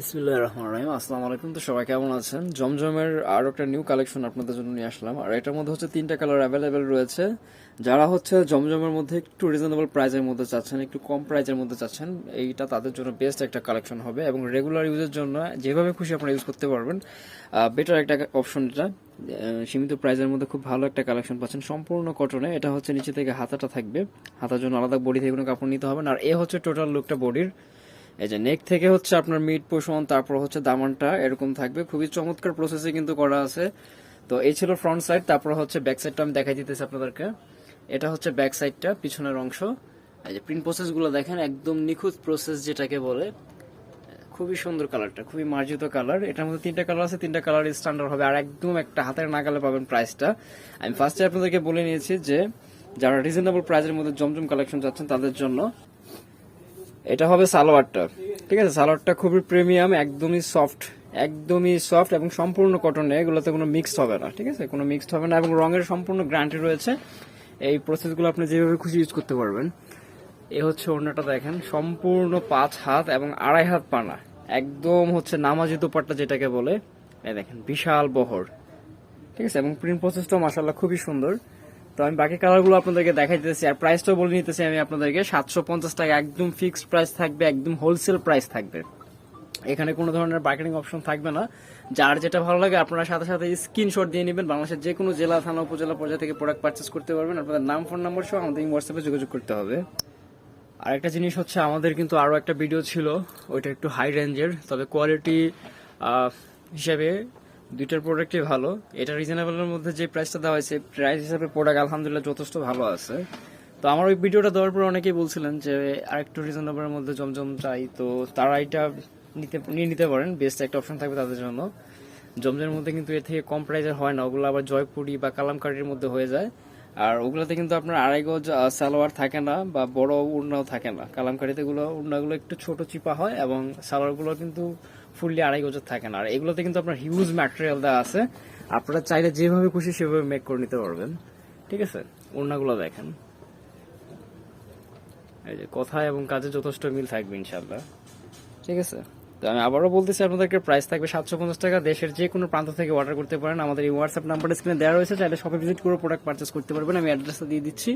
বিসমিল্লাহ রহমান রহিম। আসসালামু আলাইকুম। তো সবাই কেমন আছেন? জমজমের আরও একটা নিউ কালেকশন আপনাদের জন্য নিয়ে আসলাম। আর এটার মধ্যে হচ্ছে তিনটা কালার অ্যাভেলেবেল রয়েছে। যারা হচ্ছে জমজমের মধ্যে একটু রিজনেবল প্রাইসের মধ্যে চাচ্ছেন, একটু কম প্রাইসের মধ্যে চাচ্ছেন, এইটা তাদের জন্য বেস্ট একটা কালেকশন হবে। এবং রেগুলার ইউজের জন্য যেভাবে খুশি আপনারা ইউজ করতে পারবেন বেটার একটা অপশন এটা। সীমিত প্রাইসের মধ্যে খুব ভালো একটা কালেকশন পাচ্ছেন। সম্পূর্ণ কটনে এটা হচ্ছে নিচে থেকে হাতাটা থাকবে। হাতার জন্য আলাদা বডি থেকে কোনো কাপড় নিতে হবে আর এ হচ্ছে টোটাল লুকটা বডির এই যে নেক থেকে হচ্ছে আপনার মিড পোষণ, তারপর হচ্ছে দামানটা এরকম থাকবে। খুবই চমৎকার প্রসেসে কিন্তু করা আছে। তো এই ছিল ফ্রন্ট সাইড তারপর হচ্ছে ব্যাক সাইডটা আমি দেখাই দিতেছি আপনাদেরকে। এটা হচ্ছে ব্যাক সাইডটা পিছনের অংশ। এই যে প্রিন্ট প্রসেসগুলো দেখেন, একদম নিখুঁত প্রসেস যেটাকে বলে। খুবই সুন্দর কালারটা খুবই মার্জিত কালার এটার মধ্যে তিনটা কালার আছে, তিনটা কালার স্ট্যান্ডার্ড হবে। আর একদম একটা হাতের নাগালে পাবেন প্রাইসটা আমি ফার্স্টে আপনাদেরকে বলে নিয়েছি যে, যারা রিজনেবল প্রাইসের মধ্যে জমজম কালেকশন চাচ্ছেন তাদের জন্য এটা হবে সালোয়ারটা। ঠিক আছে? সালোয়ারটা খুবই প্রিমিয়াম একদমই সফট একদমই সফট এবং সম্পূর্ণ কটনে এগুলোতে কোনো মিক্সড হবে না, ঠিক আছে? কোনো মিক্সড হবে না এবং রঙের সম্পূর্ণ গ্যারান্টি রয়েছে। এই প্রসেসগুলো আপনি যেভাবে খুশি ইউজ করতে পারবেন। এ হচ্ছে অন্যটা দেখেন, সম্পূর্ণ পাঁচ হাত এবং আড়াই হাত পানা। একদম হচ্ছে নামাজি দোপাট্টা যেটাকে বলে। এই দেখেন, বিশাল বহর। ঠিক আছে? এবং প্রিন্ট প্রসেসটাও মাসাল্লাহ খুবই সুন্দর। তো আমি বাকি কালারগুলো আপনাদেরকে দেখাই দিতেছি। আর প্রাইসটাও বলে নিতেছি আমি আপনাদেরকে। সাতশো পঞ্চাশ টাকা একদম ফিক্সড প্রাইস থাকবে, একদম হোলসেল প্রাইস থাকবে। এখানে কোনো ধরনের বার্গেনিং অপশন থাকবে না। যার যেটা ভালো লাগে, আপনারা সাথে সাথে স্ক্রিনশট দিয়ে নেবেন। বাংলাদেশের যে কোনো জেলা, থানা, উপজেলা পর্যায়ে থেকে প্রোডাক্ট পারচেস করতে পারবেন। আপনাদের নাম ফোন নাম্বার সহ আমাদের হোয়াটসঅ্যাপে যোগাযোগ করতে হবে। আর একটা জিনিস হচ্ছে, আমাদের কিন্তু আরও একটা ভিডিও ছিল। ওইটা একটু হাই রেঞ্জের তবে কোয়ালিটি হিসাবে দুইটার প্রোডাক্টই ভালো। এটা রিজনেবলের মধ্যে যে প্রাইসটা দেওয়া হয়েছে প্রাইস হিসাবে প্রোডাক্ট আলহামদুলিল্লাহ যথেষ্ট ভালো আছে। তো আমার ওই ভিডিওটা দেওয়ার পর অনেকেই বলছিলেন যে, আরেকটু রিজনেবলের মধ্যে জমজম চাই। তো তারা এটা নিতে, নিয়ে নিতে পারেন। বেস্ট একটা অপশন থাকবে তাদের জন্য। জমজমের মধ্যে কিন্তু এর থেকে কম প্রাইসের হয় না। ওগুলো আবার জয়পুরি বা কালামকারির মধ্যে হয়ে যায়। আর ওগুলোতে কিন্তু আপনার আড়াই গজ সালোয়ার থাকে না বা বড় উড়নাও থাকে না। কালামকারিতে গুলো উড়নাগুলো একটু ছোট চিপা হয় এবং সালোয়ারগুলো কিন্তু ফুললি আড়াই গজের থাকে না। আর এগুলোতে কিন্তু আপনার হিউজ ম্যাটেরিয়াল দেওয়া আছে। আপনারা চাইলে যেভাবে খুশি সেভাবে মেক করে নিতে পারবেন। ঠিক আছে? উড়নাগুলো দেখেন। এই যে, কথা এবং কাজে যথেষ্ট মিল থাকবে ইনশাল্লাহ ঠিক আছে? তো আমি আবারও বলতেছি, আপনাদেরকে প্রাইস থাকবে সাতশো পঞ্চাশ টাকা। দেশের যে কোনো প্রান্ত থেকে অর্ডার করতে পারেন। আমাদের এই হোয়াটসঅ্যাপ নাম্বার স্ক্রিনে দেওয়া রয়েছে, চাইলে শপে ভিজিট করে প্রোডাক্ট পারচেস করতে পারবেন। আমি অ্যাড্রেসটা দিয়ে দিচ্ছি।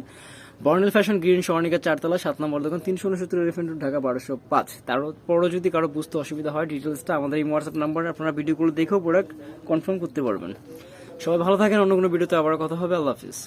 বর্ণেল ফ্যাশন গ্রিন স্বর্ণিকা চারতলা সাত নম্বর দোকান, তিনশো উনসত্তর এলিফেন্ট ঢাকা বারোশো পাঁচ। তারপরও যদি কারও বুঝতে অসুবিধা হয় ডিটেলসটা আমাদের এই হোয়াটসঅ্যাপ নাম্বারে আপনারা ভিডিওগুলো দেখেও প্রোডাক্ট কনফার্ম করতে পারবেন। সবাই ভালো থাকেন, অন্য কোনো ভিডিওতে আবার কথা হবে। আল্লাহ হাফিজ।